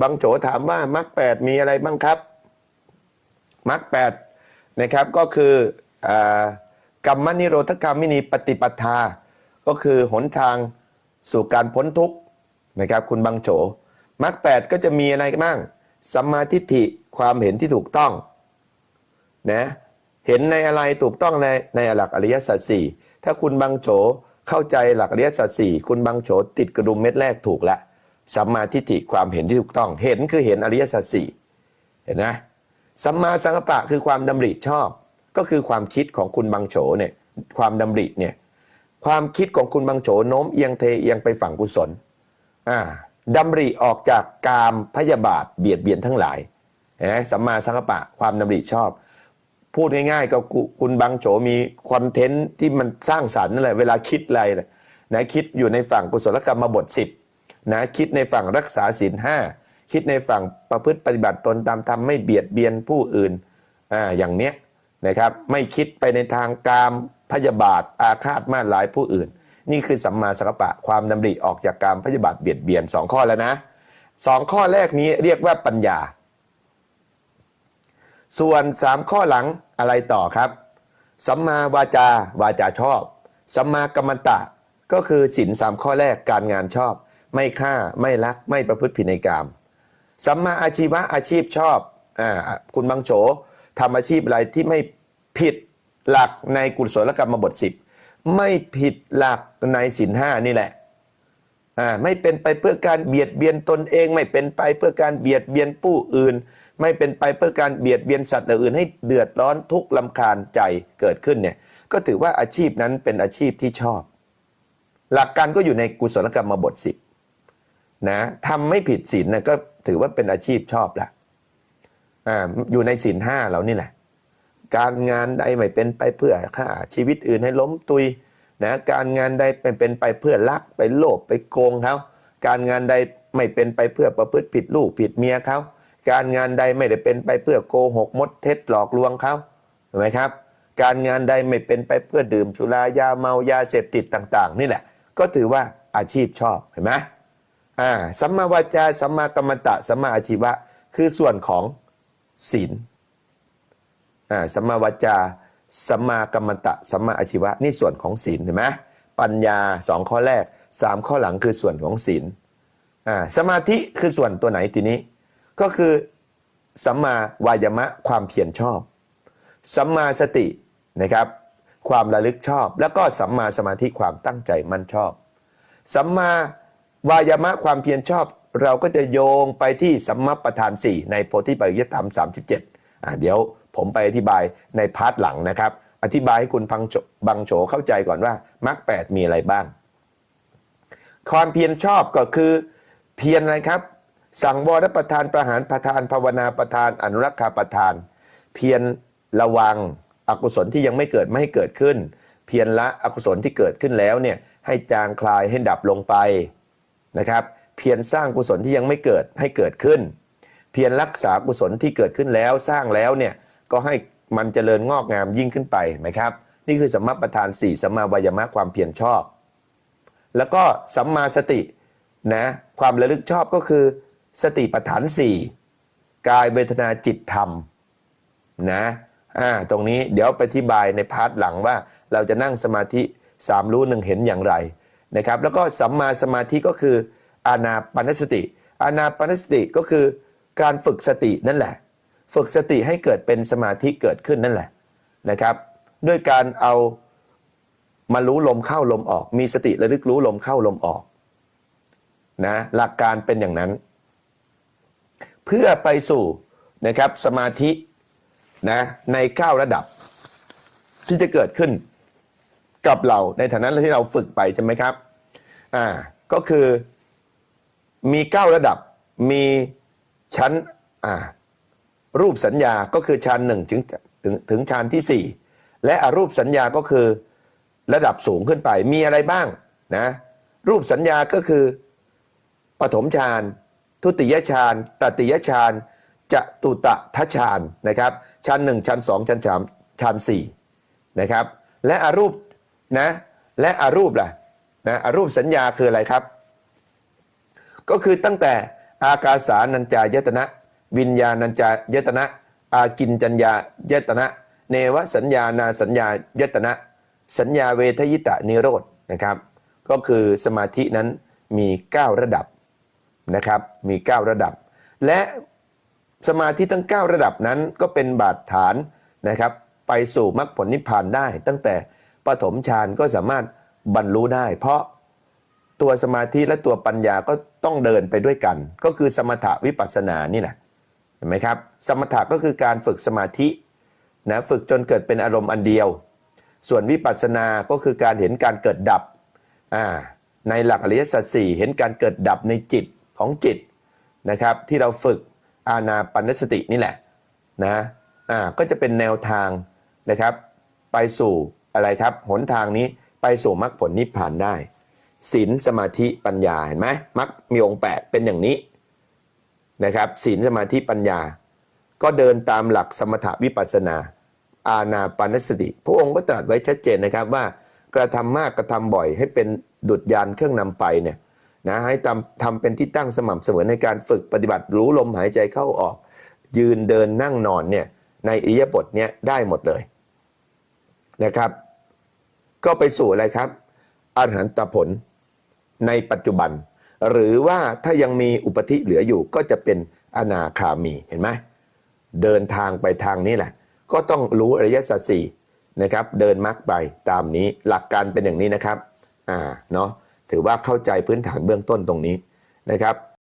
บางโจถามว่ามรรคแปดมีอะไรบ้างครับมรรคแปดนะครับก็คืออกรรมนิโรธกรรมมินีปฏิปทา ก็คือหนทางสู่การพ้นทุกข์นะครับ คุณบางโจมรรคแปดก็จะมีอะไรบ้างสัมมาทิฏฐิความเห็นที่ถูกต้องนะเห็นในอะไรถูกต้องในในหลักอริยสัจสี่ถ้าคุณบางโจเข้าใจหลักอริยสัจสี่คุณบางโจติดกระดุมเม็ดแรกถูกแล้ว สัมมาทิฏฐิความเห็นที่ถูกต้อง เห็นคือเห็นอริยสัจสี่เห็นไหมสัมมาสังกัปปะคือความดำริชอบ ก็คือความคิดของคุณบางโฉเนี่ยความดำริเนี่ยความคิดของคุณบางโฉโน้มเอียงเทเอียงไปฝั่งกุศลอ่าดำริออกจากกามพยาบาทเบียดเบียนทั้งหลายเห็นไหมสัมมาสังกัปปะความดำริชอบ พูดง่ายๆก็คุณบางโฉมีคอนเทนต์ที่มันสร้างสรรค์นั่นแหละเวลาคิดอะไรนะนะคิดอยู่ในฝั่งกุศลกรรมมาบทสิบ นะคิดในฝั่งรักษาศีลห้าคิดในฝั่งประพฤติปฏิบัติตนตามธรรมไม่เบียดเบียนผู้อื่นอ่าอย่างเนี้ยนะครับไม่คิดไปในทางกามพยาบาทอาฆาตมาตร้ายผู้อื่น นี่คือสัมมาสังกัปปะความดำริออกจากกามพยาบาทเบียดเบียนสองข้อแล้วนะสองข้อแรกนี้เรียกว่าปัญญา ส่วนสามข้อหลังอะไรต่อครับสัมมาวาจาวาจาชอบสัมมากัมมันตะก็คือสินสามข้อแรกการงานชอบ ไม่ฆ่าไม่ลักไม่ประพฤติผิดในกามสัมมาอาชีวะอาชีพชอบอ่าคุณบางโฉทำอาชีพอะไรที่ไม่ผิดหลักในกุศลกรรมบทสิบไม่ผิดหลักในสินห้านี่แหละอ่าไม่เป็นไปเพื่อการเบียดเบียนตนเอง ไม่เป็นไปเพื่อการเบียดเบียนผู้อื่น ไม่เป็นไปเพื่อการเบียดเบียนสัตว์อื่นให้เดือดร้อนทุกข์ลำคาญใจเกิดขึ้นเนี่ยก็ถือว่าอาชีพนั้นเป็นอาชีพที่ชอบ หลักการก็อยู่ในกุศลกรรมบทสิบ นะทำไม่ผิดศีลนะก็ถือว่าเป็นอาชีพชอบละอ่าอยู่ในศีลห้าเรานี่แหละ การงานใดไม่เป็นไปเพื่อฆ่าชีวิตอื่นให้ล้มตุยนะการงานใดเป็นเป็นไปเพื่อลักไปโลภไปโกงเขาการงานใดไม่เป็นไปเพื่อประพฤติผิดลูกผิดเมียเขาการงานใดไม่ได้เป็นไปเพื่อโกหกมดเท็จหลอกลวงเขาเห็นไหมครับ การงานใดไม่เป็นไปเพื่อดื่มสุรายาเมายาเสพติดต่าง ๆ นี่แหละ ก็ถือว่าอาชีพชอบเห็นไหม อ่าสัมมาวาจาสัมมากัมมันตะสัมมาอาชีวะ คือส่วนของศีลอ่าสัมมาวาจาสัมมากัมมันตะสัมมาอาชีวะ นี่ส่วนของศีลเห็นไหมปัญญาสองข้อแรกสามข้อหลังคือส่วนของศีลอ่าสมาธิคือส่วนตัวไหนทีนี้ ก็คือสัมมาวายมะความเพียรชอบสัมมาสตินะครับความระลึกชอบ แล้วก็สัมมาสมาธิความตั้งใจมั่นชอบสัมมา วายามะความเพียรชอบเราก็จะโยงไปที่สัมมาประธาน 4 ในโพธิปัจจยธรรม 37อ่าเดี๋ยวผมไปอธิบายในพาร์ทหลังนะครับ อธิบายให้คุณพังโฉบังโฉเข้าใจก่อนว่ามรรคแปดมีอะไรบ้าง ความเพียรชอบก็คือเพียรอะไรครับ สั่งวรประทานประหารประทานภาวนาประทานอนุรักขาประทาน เพียรระวังอกุศลที่ยังไม่เกิดไม่ให้เกิดขึ้น เพียรละอกุศลที่เกิดขึ้นแล้วเนี่ยให้จางคลายให้ดับลงไป นะครับเพียรสร้างกุศลที่ยังไม่เกิดให้เกิดขึ้น เพียรรักษากุศลที่เกิดขึ้นแล้วสร้างแล้วเนี่ยก็ให้มันเจริญงอกงามยิ่งขึ้นไปนะครับ นี่คือสัมมาประธาน 4สัมมาวายามะความเพียรชอบ แล้วก็สัมมาสตินะความระลึกชอบก็คือสติปัฏฐาน 4 กายเวทนาจิตธรรมนะอ่าตรงนี้เดี๋ยวไปอธิบายในพาร์ทหลังว่าเราจะนั่งสมาธิสามรู้หนึ่งเห็นอย่างไร นะครับแล้วก็สัมมาสมาธิก็คืออานาปนสติ อานาปนสติก็คือการฝึกสตินั่นแหละ ฝึกสติให้เกิดเป็นสมาธิเกิดขึ้นนั่นแหละนะครับด้วยการเอามารู้ลมเข้าลมออก มีสติระลึกรู้ลมเข้าลมออกนะหลักการเป็นอย่างนั้น เพื่อไปสู่นะครับสมาธินะในเก้าระดับที่จะเกิดขึ้น กับเราในฐานะที่เราฝึกไปใช่ไหมครับอ่าก็คือมีเก้าระดับมีชั้นอ่ารูปสัญญาก็คือชั้นหนึ่งถึงถึงถึงชั้นที่สี่และอรูปสัญญาก็คือระดับสูงขึ้นไปมีอะไรบ้างนะรูปสัญญาก็คือปฐมฌานทุติยฌานตติยฌานจะตุตะทฌานนะครับชั้นหนึ่งชั้นสองชั้นสามชั้นสี่นะครับและอรูป นะและอรูปล่ะนะอรูปสัญญาคืออะไรครับ ก็คือตั้งแต่อากาสานัญจายตนะ วิญญาณัญจายตนะ อากินจัญญายตนะ เนวสัญญานาสัญญายตนะ สัญญาเวทยิตะนิโรธนะครับ ก็คือสมาธินั้นมี 9 ระดับนะครับมี 9 ระดับ และสมาธิทั้ง 9 ระดับนั้นก็เป็นบาดฐานนะครับ ไปสู่มรรคผลนิพพานได้ตั้งแต่ ปฐมฌานก็สามารถบรรลุได้ เพราะตัวสมาธิและตัวปัญญาก็ต้องเดินไปด้วยกัน ก็คือสมถะวิปัสสนานี่แหละเห็นไหมครับ สมถะก็คือการฝึกสมาธินะฝึกจนเกิดเป็นอารมณ์อันเดียว ส่วนวิปัสสนาก็คือการเห็นการเกิดดับในหลักอริยสัจสี่เห็นการเกิดดับในจิตของจิตนะครับที่เราฝึกอาณาปณสตินี่แหละนะอ่าก็จะเป็นแนวทางนะครับไปสู่ อะไรครับ หนทางนี้ไปสู่มรรคผลนิพพานได้ศีลสมาธิปัญญาเห็นไหมมรรคมีองค์แปดเป็นอย่างนี้นะครับศีลสมาธิปัญญา ก็เดินตามหลักสมถวิปัสนา อาณาปานสติ พระองค์ก็ตรัสไว้ชัดเจนนะครับว่ากระทำมากกระทำบ่อยให้เป็นดุจยานเครื่องนำไปเนี่ยนะให้ทำทำเป็นที่ตั้งสม่ำเสมอในการฝึกปฏิบัติรู้ลมหายใจเข้าออก ยืนเดินนั่งนอนเนี่ยในอิยาบถเนี่ยได้หมดเลยนะครับ ก็ไปสู่อะไรครับอรหันตผลในปัจจุบัน หรือว่าถ้ายังมีอุปธิเหลืออยู่ก็จะเป็นอนาคามีเห็นไหมเดินทางไปทางนี้แหละ ก็ต้องรู้อริยสัจสี่นะครับเดินมรรคไปตามนี้หลักการเป็นอย่างนี้นะครับอ่าเนาะถือว่าเข้าใจพื้นฐานเบื้องต้นตรงนี้นะครับ